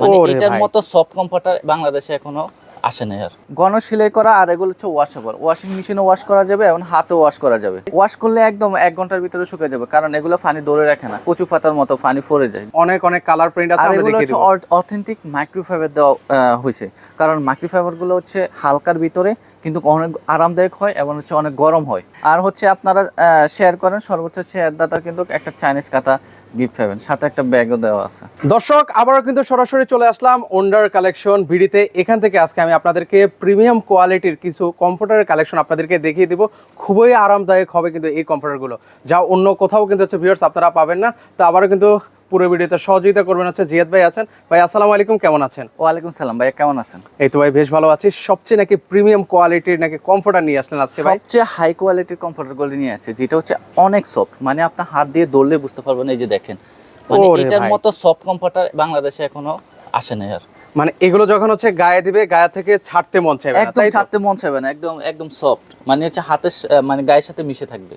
মানে এটার মতো সফট কমফর্টার বাংলাদেশে এখনও আসে নাই আর। গণ সেলাই করা আর এগুলো হচ্ছে ওয়াশেবল ওয়াশিং মেশিনে ওয়াশ করা যাবে এবং হাতে ওয়াশ করা যাবে। ওয়াশ করলে একদম এক ঘণ্টার ভিতরে শুকিয়ে যাবে কারণ এগুলো পানি ধরে রাখে না কচু পাতার মতো পানি ফরে যায়। অনেক অনেক কালার প্রিন্ট আছে আমরা এগুলো দেখিয়ে হচ্ছে অথেন্টিক মাইক্রোফাইবার দেওয়া হয়েছে। কারণ মাইক্রোফাইবারগুলো হচ্ছে হালকার ভিতরে কিন্তু অনেক আরামদায়ক হয় এবং হচ্ছে অনেক গরম হয়। আর হচ্ছে আপনারা শেয়ার করেন সর্বোচ্চ শেয়ার দাতা কিন্তু একটা চাইনিজ কাতা গিফট পাবেন সাথে একটা ব্যাগও দেওয়া আছে। দর্শক, আবারও কিন্তু সরাসরি চলে আসলাম ওন্ডার কালেকশন ভিডিতে। এখান থেকে আজকে আমি আপনাদেরকে প্রিমিয়াম কোয়ালিটির কিছু কম্পিউটারের কালেকশন আপনাদেরকে দেখিয়ে দিব। খুবই আরামদায়ক হবে কিন্তু এই কম্পিউটারগুলো যা অন্য কোথাও কিন্তু হচ্ছে ভিউয়ার্স আপনারা পাবেন না। তো আবারও কিন্তু পুরো ভিডিওতে সহযোগিতা করবেন হচ্ছে জিয়াদ ভাই আছেন। ভাই আসসালামু আলাইকুম কেমন আছেন? ওয়ালাইকুম সালাম ভাইয়া কেমন আছেন? এই তো ভাই বেশ ভালো আছি। সবচেয়ে নাকি প্রিমিয়াম কোয়ালিটির নাকি কম্পিউটার নিয়ে আসলেন আজকে ভাই? সবচেয়ে হাই কোয়ালিটির কম্পিউটারগুলো নিয়ে আছে যেটা হচ্ছে অনেক সফট মানে আপনার হাত দিয়ে ধরলে বুঝতে পারবেন এই যে দেখেন। মানে এটার মতো সফট কমফোর্টার বাংলাদেশে এখনও আসে নাই আর। মানে এগুলো যখন হচ্ছে গায়ে দিবে গায়ে থেকে ছাড়তে মন চাইবে না, একদম ছাড়তে মন চাইবে না একদম একদম সফট মানে হচ্ছে হাতের মানে গায়ের সাথে মিশে থাকবে।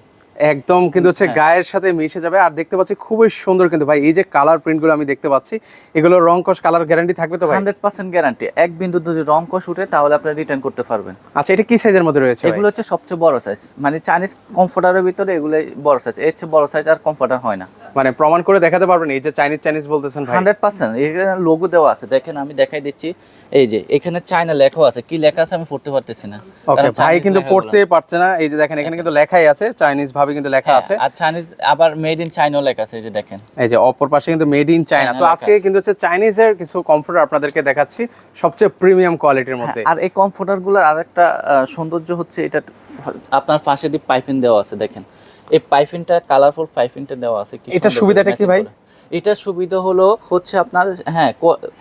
একদম কিন্তু হচ্ছে হ্যাঁ। গায়ের সাথে মিশে যাবে। আর দেখতে পাচ্ছি খুবই সুন্দর কিন্তু ভাই এই যে কালার প্রিন্টগুলো আমি দেখতে পাচ্ছি এগুলো রং কস কালার গ্যারান্টি থাকবে তো ভাই? হান্ড্রেড পার্সেন্ট গ্যারান্টি এক বিন্দু যদি রং কষ উঠে তাহলে আপনি রিটার্ন করতে পারবেন। আচ্ছা এটা কি সাইজের মধ্যে রয়েছে এগুলো হচ্ছে সবচেয়ে বড় সাইজ মানে চাইনিজ কমফোর্টারের ভিতরে এগুলো বড় সাইজ এর চেয়ে বড় সাইজ আর কমফোর্টার হয় না। মানে প্রমাণ করে দেখাতে পারবেন এই যে চাইনিজ চাইনিজ বলতেছেন ভাই। Hundred percent. এখানে লোগো দেওয়া আছে। দেখেন আমি দেখাই দিচ্ছি। এই যে এখানে চায়না লেখা আছে। কি লেখা আছে আমি পড়তে পারতেছি না। ওকে ভাই কিন্তু পড়তে পারছে না। এই যে দেখেন এখানে কিন্তু লেখাই আছে চাইনিজ ভাবে কিন্তু লেখা হ্যাঁ, আছে। আর চাইনিজ আবার মেড ইন চাইনাও লেখা আছে এই যে দেখেন। এই যে অপর পাশে কিন্তু মেড ইন চায়না তো আজকে কিন্তু হচ্ছে চাইনিজের কিছু কম্পিউটার আপনাদেরকে দেখাচ্ছি সবচেয়ে প্রিমিয়াম কোয়ালিটির মধ্যে। আর এই কমফোর্টারগুলোর আরেকটা সৌন্দর্য হচ্ছে এটা আপনার পাশে দিয়ে পাইপিং দেওয়া আছে দেখেন। এই পাইপিংটা কালারফুল পাইপিংটা দেওয়া আছে কি এটার সুবিধাটা কি ভাই? এটার সুবিধা হলো হচ্ছে আপনার হ্যাঁ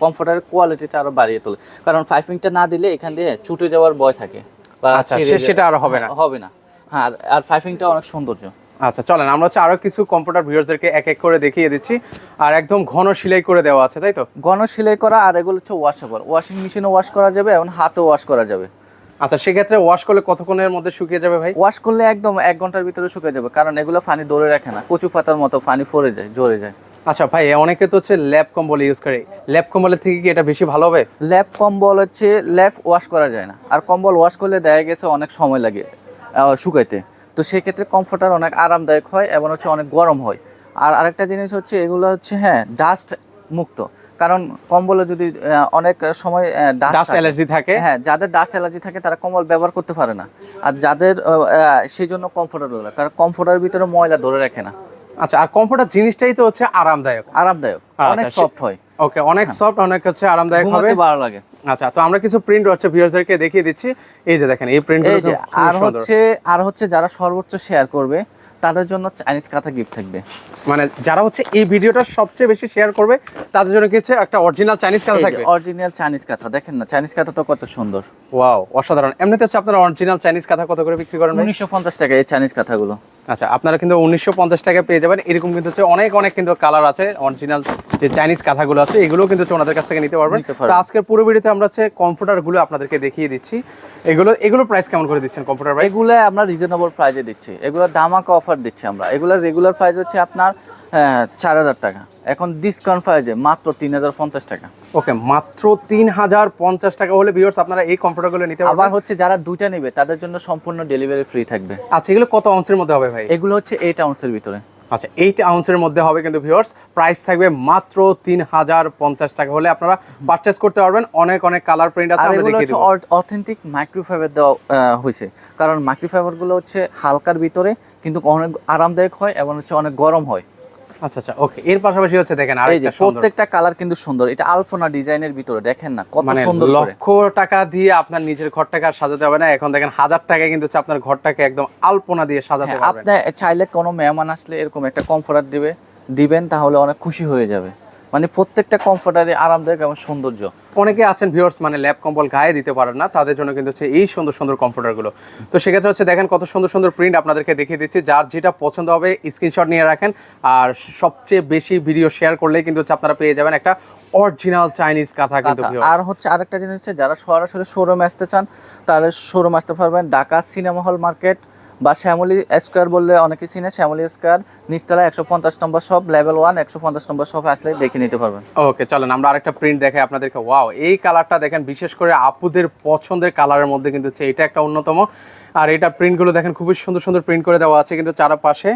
কমফোর্টারের কোয়ালিটিটা আরও বাড়িয়ে তোলে। কারণ পাইপিংটা না দিলে এখান দিয়ে ছুটে যাওয়ার ভয় থাকে। বা আচ্ছা। সেটা আর হবে না। হ্যাঁ, হবে না। হ্যাঁ আর- আর পাইপিংটা অনেক সৌন্দর্য। আচ্ছা চলেন আমরা হচ্ছে আরও কিছু কম্পিউটার ভিউয়ারদেরকে এক এক করে দেখিয়ে দিচ্ছি। আর একদম ঘন সেলাই করে দেওয়া আছে তাই তো? ঘন সেলাই করা আর এগুলো হচ্ছে ওয়াশেবল ওয়াশিং মেশিনে ওয়াশ করা যাবে এবং হাতে ওয়াশ করা যাবে। আচ্ছা সেক্ষেত্রে ওয়াশ করলে কতক্ষণের মধ্যে শুকিয়ে যাবে ভাই? ওয়াশ করলে একদম এক ঘণ্টার ভিতরে শুকিয়ে যাবে কারণ এগুলো পানি ধরে রাখে না। কচু পাতার মতো পানি ফরে যায় জড়ে যায়। আচ্ছা ভাই অনেকে তো হচ্ছে ল্যাব কম্বল ইউজ করে। ল্যাব কম্বলের থেকে কি এটা বেশি ভালো হবে? ল্যাপ কম্বল হচ্ছে ল্যাপ ওয়াশ করা যায় না। আর কম্বল ওয়াশ করলে দেখা গেছে অনেক সময় লাগে। শুকাইতে। তো সেক্ষেত্রে কমফোর্টার অনেক আরামদায়ক হয় এবং হচ্ছে অনেক গরম হয়। আর আরেকটা জিনিস হচ্ছে এগুলো হচ্ছে হ্যাঁ ডাস্ট মুক্ত। কারণ কম্বলে যদি অনেক সময় ডাস্ট অ্যালার্জি থাকে। হ্যাঁ যাদের ডাস্ট অ্যালার্জি থাকে তারা কম্বল ব্যবহার করতে পারে না। আর যাদের সেই জন্য কমফোর্টার কারণ কমফোর্টার ভিতরে ময়লা ধরে রাখে না। আচ্ছা আর কমফোর্টার জিনিসটাই তো হচ্ছে আরামদায়ক। আরামদায়ক। আচ্ছা, অনেক সফট হয়। ওকে অনেক সফট অনেক হচ্ছে আরামদায়ক হবে। ভালো লাগে। আচ্ছা তো আমরা কিছু প্রিন্ট হচ্ছে দেখিয়ে দিচ্ছি। এই যে দেখেন এই প্রিন্ট আর হচ্ছে আর হচ্ছে যারা সর্বোচ্চ শেয়ার করবে তাদের জন্য চাইনিজ কাঁথা গিফট থাকবে। মানে যারা হচ্ছে এই ভিডিওটা সবচেয়ে বেশি শেয়ার করবে তাদের জন্য কিছু একটা অরিজিনাল চাইনিজ কাঁথা থাকবে। অরিজিনাল চাইনিজ কাঁথা দেখেন না চাইনিজ কাঁথা তো কত সুন্দর। ওয়াও অসাধারণ। এমনিতে হচ্ছে আপনারা অরিজিনাল চাইনিজ কাঁথা কত করে বিক্রি করেন উনিশশো পঞ্চাশ টাকা এই চাইনিজ কাঁথাগুলো আচ্ছা আপনারা কিন্তু উনিশশো পঞ্চাশ টাকা পেয়ে যাবেন। এরকম কিন্তু হচ্ছে অনেক অনেক কিন্তু কালার আছে অরিজিনাল যে চাইনিজ কাঁথাগুলো আছে এগুলো কিন্তু ওনাদের কাছ থেকে নিতে পারবেন তো আজকের পুরো ভিডিওতে আমরা হচ্ছে কম্পিউটারগুলো আপনাদেরকে দেখিয়ে দিচ্ছি। এগুলো এগুলো প্রাইস কেমন করে দিচ্ছেন কম্পিউটার ভাই? এগুলো আমরা রিজনেবল প্রাইজে দিচ্ছি। এগুলো দামাকা অফার দিচ্ছি আমরা। এগুলোর রেগুলার প্রাইস হচ্ছে আপনার চার হাজার টাকা। এখন ডিসকাউন্ট প্রাইজে মাত্র তিন হাজার পঞ্চাশ টাকা। ওকে মাত্র তিন হাজার পঞ্চাশ টাকা হলে ভিউয়ার্স আপনারা এই কম্পিউটারগুলো নিতে আবার পারবেন হচ্ছে যারা দুইটা নেবে তাদের জন্য সম্পূর্ণ ডেলিভারি ফ্রি থাকবে। আচ্ছা এগুলো কত আউন্সের মধ্যে হবে ভাই? এগুলো হচ্ছে এইট আউন্সের ভিতরে। আচ্ছা এইট আউন্সের মধ্যে হবে কিন্তু ভিওর্স প্রাইস থাকবে মাত্র তিন হাজার পঞ্চাশ টাকা হলে আপনারা পারচেস করতে পারবেন। অনেক অনেক কালার প্রিন্ট আছে আমরা দেখিয়ে অথেন্টিক মাইক্রোফাইবার দেওয়া হয়েছে কারণ মাইক্রোফাইবারগুলো হচ্ছে হালকার ভিতরে কিন্তু অনেক আরামদায়ক হয় এবং হচ্ছে অনেক গরম হয়। আচ্ছা আচ্ছা ওকে এর পাশাপাশি হচ্ছে দেখেন এই যে প্রত্যেকটা কালার কিন্তু সুন্দর। এটা আলপনা ডিজাইনের ভিতরে দেখেন না কত মানে সুন্দর লক্ষ টাকা দিয়ে আপনার নিজের ঘরটাকে আর সাজাতে হবে না? এখন দেখেন হাজার টাকায় কিন্তু হচ্ছে আপনার ঘরটাকে একদম আলপনা দিয়ে সাজাতে হ্যাঁ, পারবেন। আপনি চাইলে কোনো মেহমান আসলে এরকম একটা কমফোর্ট দিবে দিবেন তাহলে অনেক খুশি হয়ে যাবে। মানে প্রত্যেকটা কমফোর্টারে আরামদায়ক এবং সৌন্দর্য। অনেকে আছেন ভিউয়ার্স মানে ল্যাপ কম্বল গায়ে দিতে পারেন না তাদের জন্য কিন্তু হচ্ছে এই সুন্দর সুন্দর কম্পিউটারগুলো তো সেক্ষেত্রে হচ্ছে দেখেন কত সুন্দর সুন্দর প্রিন্ট আপনাদেরকে দেখিয়ে দিচ্ছি যার যেটা পছন্দ হবে স্ক্রিনশট নিয়ে রাখেন। আর সবচেয়ে বেশি ভিডিও শেয়ার করলেই কিন্তু হচ্ছে আপনারা পেয়ে যাবেন একটা অরিজিনাল চাইনিজ কাঁথা কিন্তু আর হচ্ছে আরেকটা জিনিস হচ্ছে যারা সরাসরি শোরুমে আসতে চান তাহলে শোরুম আসতে পারবেন ঢাকা সিনেমা হল মার্কেট বা শ্যামলি স্কোয়ার বললে অনেকে চিনে, শ্যামলি স্কোয়ার নিচতলা একশো পঞ্চাশ নম্বর শপ লেভেল ওয়ান একশো পঞ্চাশ নম্বর শপে আসলে দেখে নিতে পারবেন। ওকে চলেন, আমরা আরেকটা প্রিন্ট দেখাই আপনাদেরকে ওয়াও এই কালারটা দেখেন, বিশেষ করে আপুদের পছন্দের কালারের মধ্যে কিন্তু এটা একটা অন্যতম। আর এটা প্রিন্টগুলো দেখেন, খুবই সুন্দর সুন্দর প্রিন্ট করে দেওয়া আছে কিন্তু চারপাশে।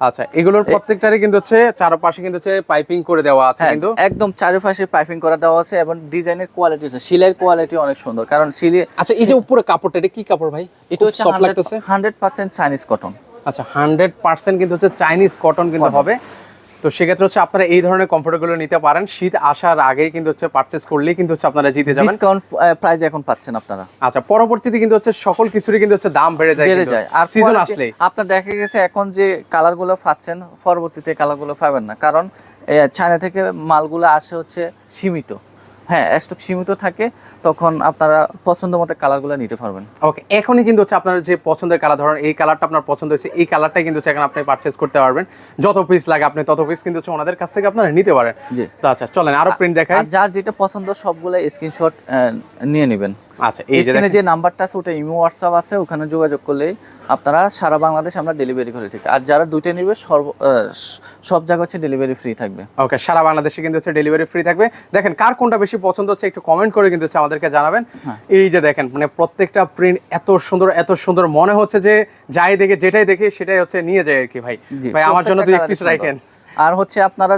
আচ্ছা এগুলোর প্রত্যেকটারই কিন্তু হচ্ছে চারপাশে কিন্তু হচ্ছে পাইপিং করে দেওয়া আছে হ্যাঁ, কিন্তু। একদম চারপাশে পাইপিং করা দেওয়া আছে এবং ডিজাইনের কোয়ালিটি আছে। সিলাইয়ের কোয়ালিটি অনেক সুন্দর কারণ সিলি আচ্ছা এই যে উপরে কাপড়টা এটা কি কাপড় ভাই? এটা হচ্ছে সফট লাগতেছে। হান্ড্রেড পার্সেন্ট চাইনিজ কটন আচ্ছা হান্ড্রেড পার্সেন্ট কিন্তু হচ্ছে চাইনিজ কটন কিন্তু হবে। তো সেক্ষেত্রে হচ্ছে আপনারা এই ধরনের কমফোর্টগুলো নিতে পারেন। শীত আসার আগেই কিন্তু হচ্ছে পারচেস করলেই কিন্তু হচ্ছে আপনারা জিতে যাবেন। ডিসকাউন্ট প্রাইস এখন পাচ্ছেন আপনারা। আচ্ছা পরবর্তীতে কিন্তু হচ্ছে সকল কিছুরই কিন্তু হচ্ছে দাম বেড়ে যায় বেড়ে যায়। আর সিজন আসলে। আপনার দেখা গেছে এখন যে কালারগুলো পাচ্ছেন পরবর্তীতে কালারগুলো পাবেন না। কারণ চায়না থেকে মালগুলো আসে হচ্ছে সীমিত। হ্যাঁ স্টক সীমিত থাকে। তখন আপনারা পছন্দ মতো কালারগুলো নিতে পারবেন। ওকে এখনই কিন্তু হচ্ছে আপনার যে পছন্দের কালার ধরেন এই কালারটা আপনার পছন্দ হয়েছে এই কালারটাই কিন্তু হচ্ছে এখন আপনি পারচেস করতে পারবেন। যত পিস লাগে আপনি তত পিস কিন্তু হচ্ছে ওনাদের কাছ থেকে আপনারা নিতে পারেন। জি। তো আচ্ছা চলেন আরও প্রিন্ট দেখাই। আর যার যেটা পছন্দ সবগুলো স্ক্রিনশট নিয়ে নেবেন। আচ্ছা এই যে এখানে যে নাম্বারটা আছে ওটা ইমো হোয়াটসঅ্যাপ আছে ওখানে যোগাযোগ করলে আপনারা সারা বাংলাদেশ আমরা ডেলিভারি করে থাকি আর যারা দুইটা নিবে সর্ব সব জায়গা হচ্ছে ডেলিভারি ফ্রি থাকবে। ওকে সারা বাংলাদেশে কিন্তু হচ্ছে ডেলিভারি ফ্রি থাকবে। দেখেন কার কোনটা বেশি পছন্দ হচ্ছে একটু কমেন্ট করে কিন্তু হচ্ছে আমাদেরকে জানাবেন। হ্যাঁ। এই যে দেখেন মানে প্রত্যেকটা প্রিন্ট এত সুন্দর এত সুন্দর। মনে হচ্ছে যে যাই দেখে যেটাই দেখে সেটাই হচ্ছে নিয়ে যায় আর কি ভাই ভাই আমার জন্য দুই পিস রাখেন। আর হচ্ছে আপনারা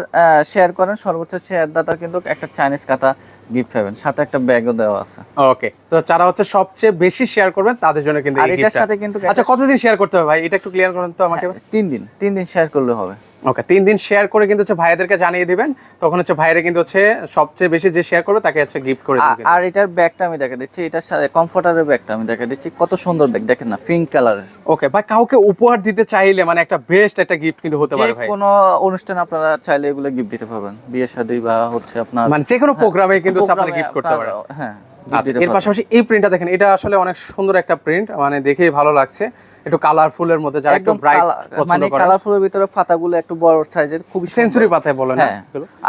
শেয়ার করেন সর্বোচ্চ শেয়ার দাতা কিন্তু একটা চাইনিজ কাতা গিফট পাবেন। সাথে একটা ব্যাগও দেওয়া আছে। ওকে তো যারা হচ্ছে সবচেয়ে বেশি শেয়ার করবেন তাদের জন্য কিন্তু আর এটার সাথে কিন্তু আচ্ছা কতদিন শেয়ার করতে হবে ভাই? এটা একটু ক্লিয়ার করেন তো আমাকে। তিন দিন তিন দিন শেয়ার করলে হবে। ওকে তিন দিন শেয়ার করে কিন্তু হচ্ছে ভাইয়াদেরকে জানিয়ে দিবেন। তখন হচ্ছে ভাইরা কিন্তু হচ্ছে সবচেয়ে বেশি যে শেয়ার করবে তাকে হচ্ছে গিফট করে দিবেন। আর এটার ব্যাগটা আমি দেখা দিচ্ছি এটার সাথে কমফোর্টারের ব্যাগটা আমি দেখা দিচ্ছি। কত সুন্দর ব্যাগ দেখেন না পিঙ্ক কালারের ওকে ভাই কাউকে উপহার দিতে চাইলে মানে একটা বেস্ট একটা গিফট কিন্তু হতে পারে ভাই। কোনো অনুষ্ঠানে আপনারা চাইলে এগুলো গিফট দিতে পারবেন। বিয়ে শাদী বা হচ্ছে আপনার মানে যে কোনো প্রোগ্রামে কিন্তু হচ্ছে আপনারা গিফট করতে পারেন। হ্যাঁ। এর পাশাপাশি এই প্রিন্টটা দেখেন এটা আসলে অনেক সুন্দর একটা প্রিন্ট মানে দেখেই ভালো লাগছে। একটু মধ্যে যারা একটু একদম ব্রাইট মানে ভিতরে পাতাগুলো একটু বড় সাইজের সুন্দর। সেঞ্চুরি পাতায় বলে না হ্যাঁ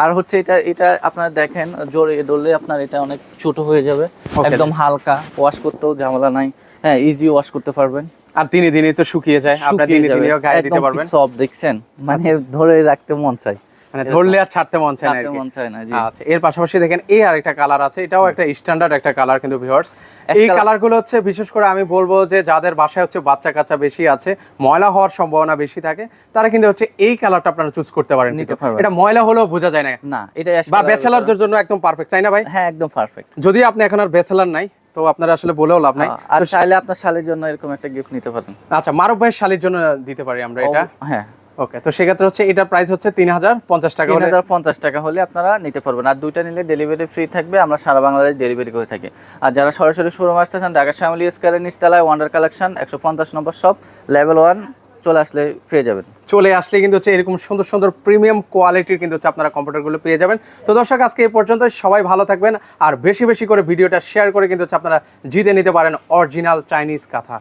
আর হচ্ছে এটা এটা আপনারা দেখেন জড়িয়ে ধরলে আপনার এটা অনেক ছোট হয়ে যাবে। একদম হালকা ওয়াশ করতেও ঝামেলা নাই। হ্যাঁ ইজি ওয়াশ করতে পারবেন। আর দিনে দিনে তো শুকিয়ে যায় আপনার দিনে দিনেও গায়ে দিতে পারবেন। সব দেখছেন? মানে ধরে রাখতে মন চাই মানে ধরলে আর ছাড়তে মন চায় না মন চায় না জি। আচ্ছা এর পাশাপাশি দেখেন এই আরেকটা কালার আছে এটাও একটা স্ট্যান্ডার্ড একটা কালার কিন্তু ভিউয়ার্স এই কালারগুলো হচ্ছে বিশেষ করে আমি বলব যে যাদের বাসায় হচ্ছে বাচ্চা কাচ্চা বেশি আছে ময়লা হওয়ার সম্ভাবনা বেশি থাকে তারা কিন্তু হচ্ছে এই কালারটা আপনারা চুজ করতে পারেন। এটা ময়লা হলেও বোঝা যায় না। না এটা বা ব্যাচেলারদের জন্য একদম পারফেক্ট তাই না ভাই? হ্যাঁ একদম পারফেক্ট যদি আপনি এখন আর ব্যাচেলার নাই তো আপনারা আসলে বলেও লাভ নাই। আর চাইলে আপনার শালের জন্য এরকম একটা গিফট নিতে পারেন। আচ্ছা মারুফ ভাইয়ের শালির জন্য দিতে পারি আমরা এটা? হ্যাঁ। ওকে তো সেক্ষেত্রে হচ্ছে এটার প্রাইস হচ্ছে তিন হাজার পঞ্চাশ টাকা তিন হলে হাজার পঞ্চাশ টাকা হলে আপনারা নিতে পারবেন। আর দুইটা নিলে ডেলিভারি ফ্রি থাকবে আমরা সারা বাংলাদেশ ডেলিভারি করে থাকি। আর যারা সরাসরি শোরুম আসতে চান ঢাকা শ্যামলি স্কোয়ারের নিচতলায় ওয়ান্ডার কালেকশন একশো পঞ্চাশ নম্বর শপ লেভেল ওয়ান চলে আসলে পেয়ে যাবেন। চলে আসলে কিন্তু হচ্ছে এরকম সুন্দর সুন্দর প্রিমিয়াম কোয়ালিটির কিন্তু হচ্ছে আপনারা কম্পিউটারগুলো পেয়ে যাবেন। তো দর্শক আজকে এই পর্যন্ত সবাই ভালো থাকবেন। আর বেশি বেশি করে ভিডিওটা শেয়ার করে কিন্তু হচ্ছে আপনারা জিতে নিতে পারেন অরিজিনাল চাইনিজ কাঁথা।